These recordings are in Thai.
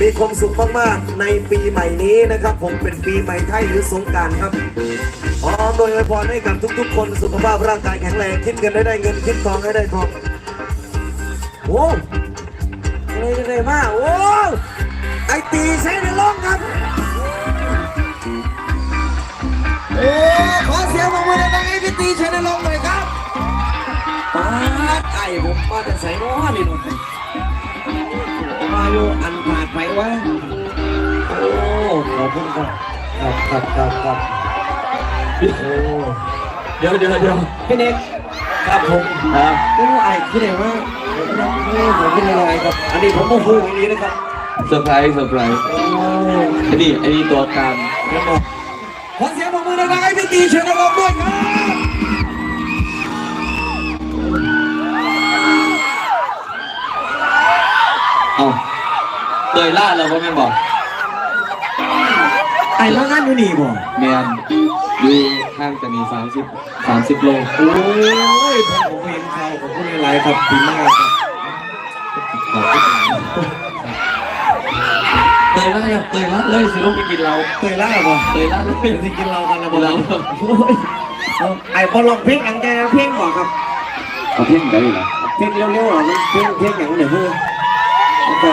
มีความสุขมากๆ ในปีใหม่นี้นะครับ ผมเป็นปีใหม่ไทยหรือสงการครับพร้อมโดยอวยพรให้กับทุกๆ คนสุขภาพร่างกายแข็งแรงคิดเงินได้ได้เงินคิดทองให้ได้ทองโอ้อะไรกันเลยมากโอ้ไอตีใช้ในร่องครับโอ้ขอเสียงปรบมือดังๆให้พี่ตีชัยนรงค์หน่อยครับปาดไอผมมาแต่ใส่น้อนี่หน่อย มาอยู่อันผ่านไปวะโอ้ขอบคุณครับครับครับครับครับโอ้เดี๋ยวเดี๋ยวเดี๋ยวพี่เน็กครับผมครับโอ้ไอ้คือไหนวะโอ้ผมเป็นอะไรครับ อันนี้ผมโมโหอย่างนี้นะครับเซอร์ไพรส์เซอร์ไพรส์โอ้อันนี้อันนี้ตัวกลางแล้วก็ขอเสียงปรบมือดังๆให้พี่ตีชัยนรงค์ด้วยครับ ยล่าเราก็ไม่นบอกไอ้แล้วงานอยู่นี่บ่แมนอยู่ข้างจะมีสามสิบสามสิบโลโอ้ยผมผมเห็นเขาผมพูดอะไรครับดีมากครับเตยล่าเตยล่าเลยสิลูกไปกินเราเคยล่าบ่เตยล่าเลยเป็นที่กินเรากันนะบ่เราโอ้ยเอาไอ้พอลองเพลงอันแกเพลงบ่ครับ เอาเพ่งได้เหรอเพลงเร็วๆอะมันเพลงเพลงอย่างเดี๋ยวเพื่อนโอเค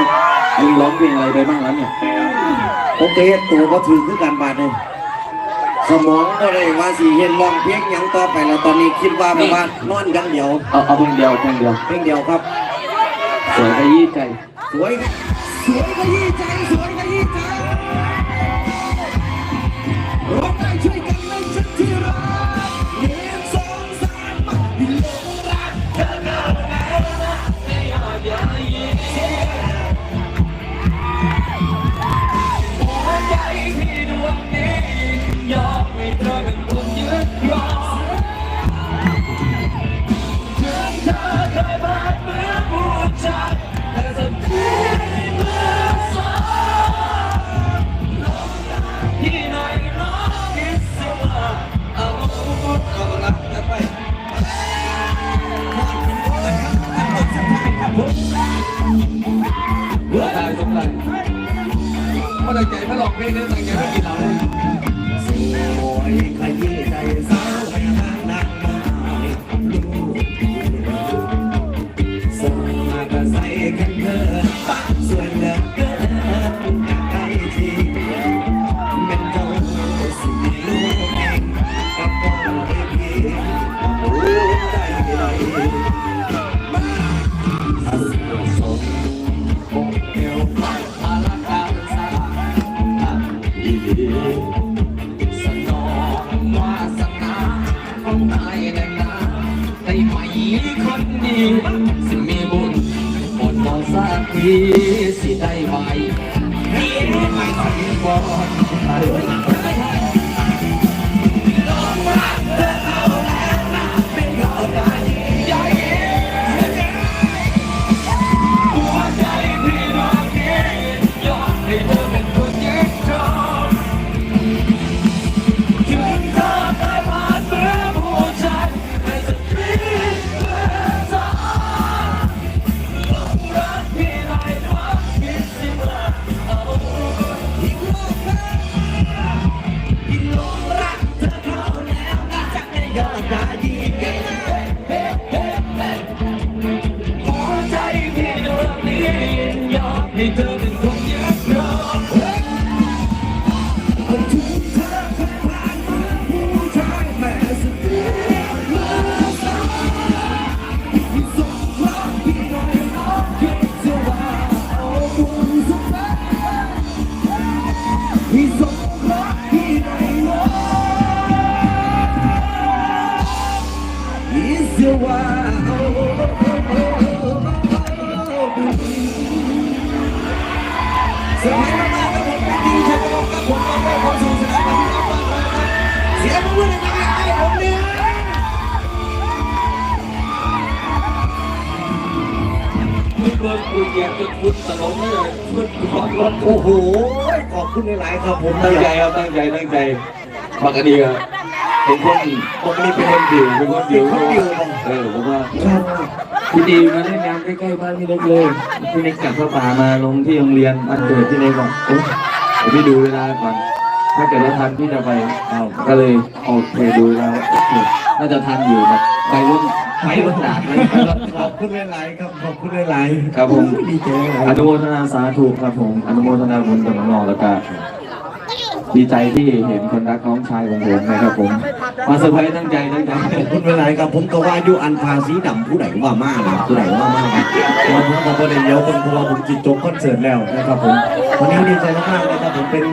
มึงร้องเพลงอะไรไปบ้างแล้วเนี่ยโอเคตัวก็ถือคือการบาดเลยสมองก็เลยว่าสิเห็นลองเพลงอย่างต่อไปแล้วตอนนี้คิดว่าแบบว่านอนกันเดียวเอาเอาเพลงเดียวเพลงเดียวเพลงเดียวครับ สวยขยี้ใจ สวยสวยขยี้ใจสวยขยี้ใจ ใจไม่หลอกเพลงนะตั้งใจไม่กินเราเลย อ ให้เธอเป็นคนยึดครองคนถึงเธอเคยผ่านมาผู้ชายแม่สุดเดียวเมื่อสายที่ส่งรักพี่หน่อยน้องคิดจะว่าเอาบุญสุดท้ายที่ส่งรักพี่หน่อยน้องคิดจะว่า โดนกูเหยียบจนฟุตตลกเลยฟุตขอดรถโอ้โห ขอบคุณหลายๆครับผมตั้งใจครับตั้งใจตั้งใจปกติอะเป็นคนปกติเป็นคนดิวเป็นคนดิวคนเดียวเอเลยผมว่าพี่ดีมาเล่นงานใกล้ๆบ้านพี่เล็กเลยพี่เล็กกลับเข้าป่ามาลงที่โรงเรียนบ้านเกิดพี่เล็กบอกโอ้เดี๋ยวพี่ดูเวลาก่อน ถ้าเกิดว่าทันพี่จะไปเอาก็เลยโอเคดูแล้วโอเคน่าจะทันอยู่แบบไปรุ่นไปรุ่นหนาเลยขอบคุณหลายๆครับขอบคุณหลายๆครับผมดีใจหลายอนุโมทนาสาธุครับผมอนุโมทนาบุญกับน้องๆแล้วก็ดีใจที่เห็นคนรักน้องชายของผมนะครับผมมาเซอร์ไพรส์ตั้งใจตั้งใจขอบคุณหลายๆครับผมก็ว่าอยู่อันภาสีดำผู้ใดว่ามากนะผู้ใดว่ามากนะวันผมก็บ่ได้เลี้ยวคนเพราะว่าผมจิตจบคอนเสิร์ตแล้วนะครับผมวันนี้ดีใจมากๆนะครับผมเป็น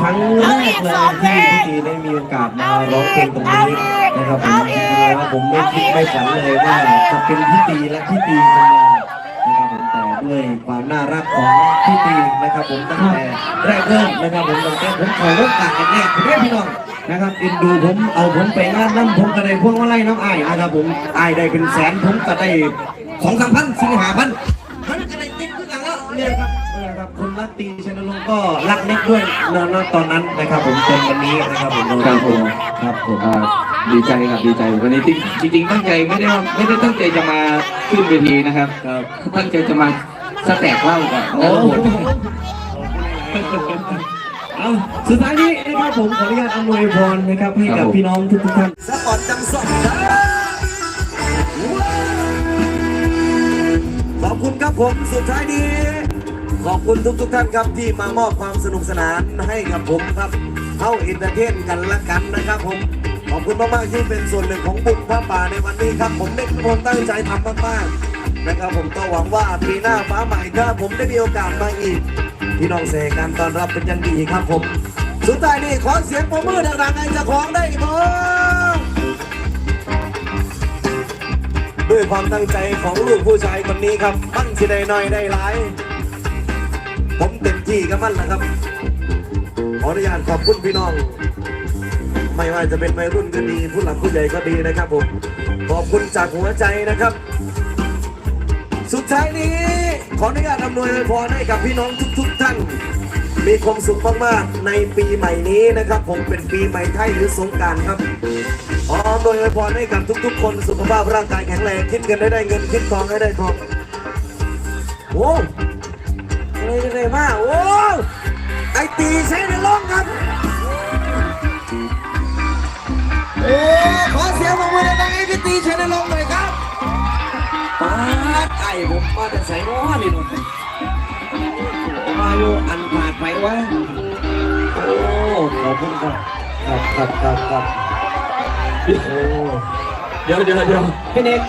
ครั้งแรกเลยที่พี่ตีได้มีโอกาสมาร้องเพลงตรงนี้นะครับผมว่าผมไม่คิดไม่ฝันเลยว่าจะเป็นพี่ตีและพี่ตีจะมานะครับผมแต่ด้วยความน่ารักของพี่ตีนะครับผมตั้งแต่แรกเริ่มนะครับผมตั้งแต่ผมขอโอกาสกันแรกเรียกพี่น้องนะครับเอ็นดูผมเอาผมไปงานน้ำผมก็ได้พวงมาลัยน้ำอ้ายนะครับผมอ้ายได้เป็นแสนผมก็ได้สองสามพันสี่ห้าพันมันก็ได้ติ๊กขึ้นหลังแล้วเนี่ยครับเนี่ยค รับคุณรักตีชนลงค์ก็รักเน็กด้วยเนอะตอนนั้นนะครับผมจนวันนี้นะครับผมครับผมครับผมอ่าดีใจครับดีใจวันนี้จริงๆตั้งใจไม่ได้ว่าไม่ได้ตั้งใจจะมาขึ้นเวทีนะครับครับตั้งใจจะมาสแต็กเหล้าก่อนโอ้แล้วโหหมดเอาสุดท้ายนี้นะครับผมขออนุญาตอำนวยพรนะครับให้กับพี่น้องทุกๆท่านสปอร์ตจังสองขอบคุณครับผมสุดท้ายนี้ ขอบคุณทุกทุกๆท่านครับที่มามอบความสนุกสนานให้กับผมครับเข้าอินเตอร์เทนกันละกันนะครับผมขอบคุณมากๆที่เป็นส่วนหนึ่งของบุญพระป่าในวันนี้ครับ ผมได้ทุกคนตั้งใจทำมากๆนะครับผมก็หวังว่าปีหน้าฟ้าใหม่ถ้าผมได้มีโอกาสมาอีกพี่น้องเสกการต้อนรับเป็นอย่างดีครับผม สุดท้ายนี้ขอเสียงปรบมือดังๆให้เจ้าของได้ครับด้วยความตั้งใจของลูกผู้ชายคนนี้ครับมันสิได้น้อยได้หลาย ผมเต็มที่กับมันนะครับ ขออนุญาตขอบคุณพี่น้อง ไม่ว่าจะเป็นวัยรุ่นก็ดี ผู้หลักผู้ใหญ่ก็ดีนะครับผม ขอบคุณจากหัวใจนะครับ สุดท้ายนี้ขออนุญาตอำนวยพรให้กับพี่น้องทุก ๆ ท่าน มีความสุขมากๆในปีใหม่นี้นะครับ ผมเป็นปีใหม่ไทยหรือสงการครับขอโดยอวยพรให้กับทุก ๆ คนสุขภาพร่างกายแข็งแรงคิดเงินได้ได้เงินคิดทองให้ได้ทองโอ้ อะไรจะได้มากโอ้ไอตีใช้ในร่องครับโอ้ขอเสียงปรบมือดังๆให้พี่ตีใช้ในร่องหน่อยครับปาดไอ้ผมมาแต่ใส่ร้อนนี่หน่อยมาอยู่อันผ่านไปวะโอ้ขอบคุณครับครับครับครับครับโอ้เดี๋ยวเดี๋ยวเดี๋ยวพี่เน็ก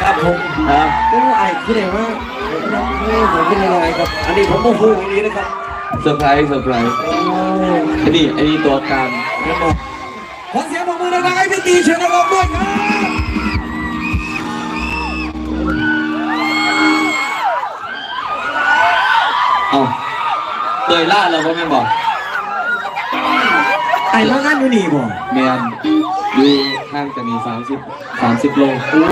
ครับผมครับโอ้ไอ้พี่เน็กว่า ผมผมเป็นอะไรครับ อันนี้ผมโมโหอย่างนี้นะครับเซอร์ไพรส์เซอร์ไพรส์โอ้ไอ้นี่ไอ้นี่ตัวกลางเดี๋ยวบอกขอเสียงปรบมือดังๆให้พี่ตีเชิญรับด้วยครับเอ้าเตยล่าเราก็ไม่บอกไอ้แล้วงานอยู่นี่บ่เมียนอยู่ห้างจะมีสามสิบสามสิบโลโอ้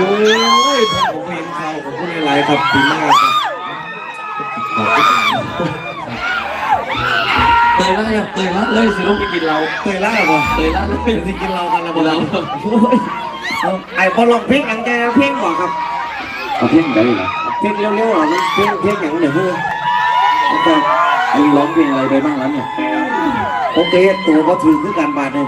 ยผมผม เห็นเขาผมพูดอะไรครับดีมากครับเตยล่าเนี่ยเตยล่าเลยสิลูกไปกินเราเคยล่าบ่เตยล่าเลยเป็นที่กินเรากันนะบ่เราโอ้ยเอาไอ้พอลองเพลงหลังแกเพลงบอกครับเอาเพ่งได้เหรอเพลงเร็วๆเหรอมันเพลงเพลงอย่างเดี๋ยวเพื่อนไอ้ร้องเพลงอะไรไปบ้างแล้วเนี่ยผมก็เฮ็ดตัวก็ถือคือการบาดเลย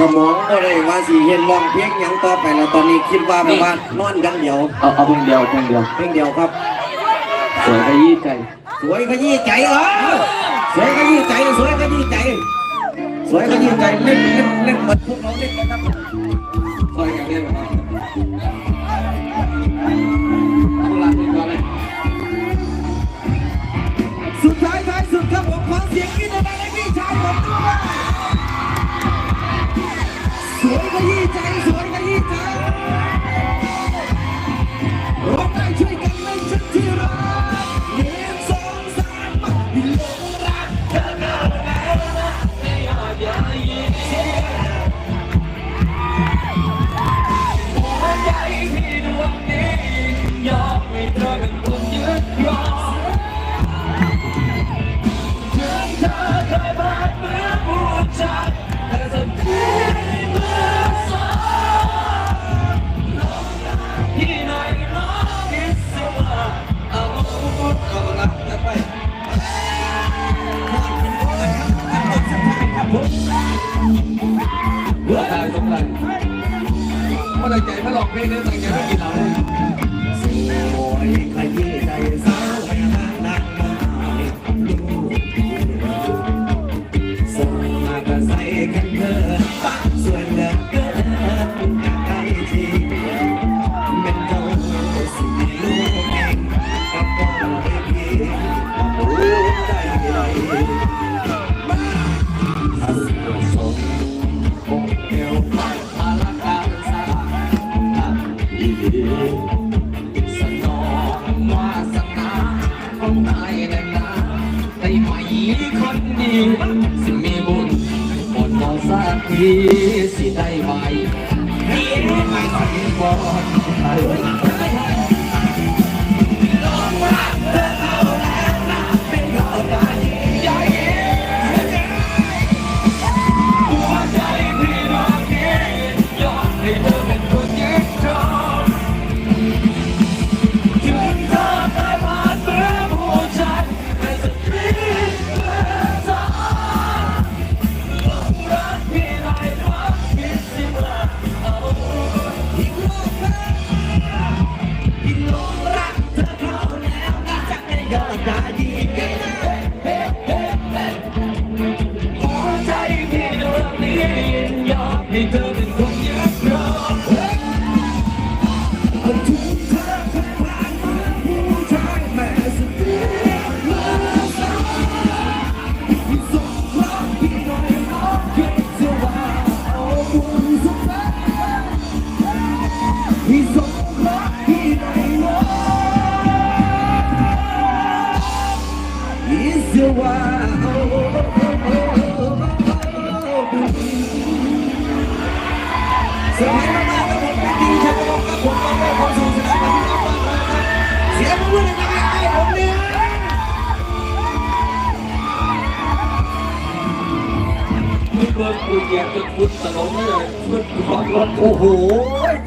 สมองก็เลยว่าสิเห็นร้องเพลงหยังต่อไปแล้วตอนนี้คิดว่าแบบว่านอนกันเดียวเอาเอาเพลงเดียวเพลงเดียวเพลงเดียวครับ สวยขยี้ใจ สวยขยี้ใจเหรอสวยขยี้ใจสวยขยี้ใจสวยขยี้ใจเล่นเล่นเล่นเหมือนพวกเราเล่นนะครับซอยกันเล่นมาพ ตั้งใจมาหลอกเพลงนี้ตั้งใจมากินเราเลย อ เบิกกูแยกจนฟุตตลงเลยฟุตขอรถโอ้โห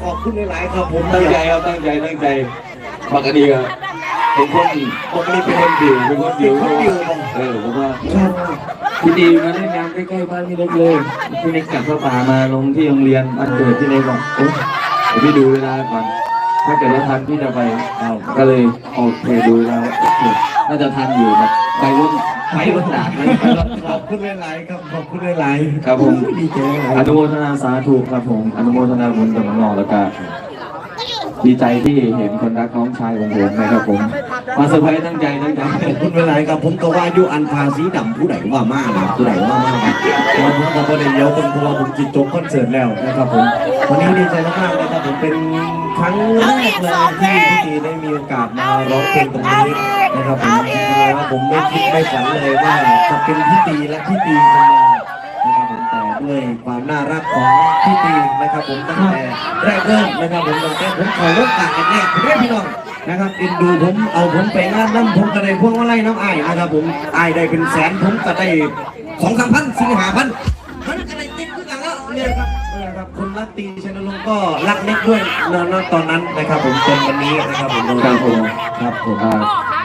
ขอบคุณหลายๆครับผมตั้งใจครับตั้งใจตั้งใจปกติก็เป็นคนปกติเป็นคนดิวเป็นคนดิวเออผมว่าพี่ดีมาเล่นงานใกล้ๆบ้านพี่เล็กเลยพี่เล็กกลับเข้าป่ามาลงที่โรงเรียนมันเกิดพี่เล็กบอกเอ้ยเดี๋ยวพี่ดูเวลาก่อน ถ้าเกิดว่าทันพี่จะไปเอาก็เลยโอเคดูเวลาโอเคน่าจะทันอยู่ครับไปรถไปรถด่างเลยไปรถขอบคุณหลายๆครับขอบคุณหลายๆครับผมดีใจหลายอนุโมทนาสาธุครับผมอนุโมทนาบุญกับน้องๆแล้วก็ ดีใจที่เห็นคนรักน้องชายของผมนะครับผม มาเซอร์ไพรส์ตั้งใจตั้งใจขอบคุณหลายๆครับผมก็ว่าอยู่อันภาษีดำผู้ใดว่ามากนะผู้ใดว่ามากนะวันผมก็ประเด็นเดียวคนเพราะว่าผมจิตจบคอนเสิร์ตแล้วนะครับผมวันนี้ดีใจมากๆนะครับผมเป็นครั้งแรกเลยที่พี่ได้มีโอกาสมาร้องเพลงตรงนี้นะครับผมจริงๆแล้วผมไม่คิดไม่ฝันเลยว่าจะเป็นพี่ตีและพี่ตีจะมานะครับ ผมแต่ด้วยความน่ารักของพี่ตีนะครับผมตั้งแต่แรกเริ่มนะครับผมตั้งแต่ผมขอรถตักกันแรกเรียกพี่น้องนะครับเอ็นดูผมเอาผมไปงานน้ำผมก็ได้พวงมาลัยน้ำอ้นะครับผมไอ้ได้เป็นแสนผมก็ได้สองสามพันสี่ห้าพันมันก็ได้ติ๊กขึ้นกันแล้วเนี่ยครับเนี่ยครับคนรักตีชนลงก็รักเน็กด้วยนะตอนนั้นนะครับผมจนวันนี้นะครับผมครับผมครับผม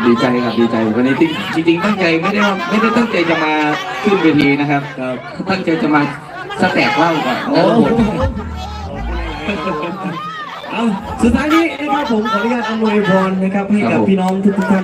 ดีใจครับดีใจวันนี้จริงจริงตั้งใจไม่ได้ว่าไม่ได้ตั้งใจจะมาขึ้นเวทีนะครับครับตั้งใจจะมา สแต็กเหล้าก่อนโอ้นะครับผมเอาสุดท้ายนี้นะครับผมขออนุญาตอำนวยพรนะครับให้กับพี่น้องทุกๆท่าน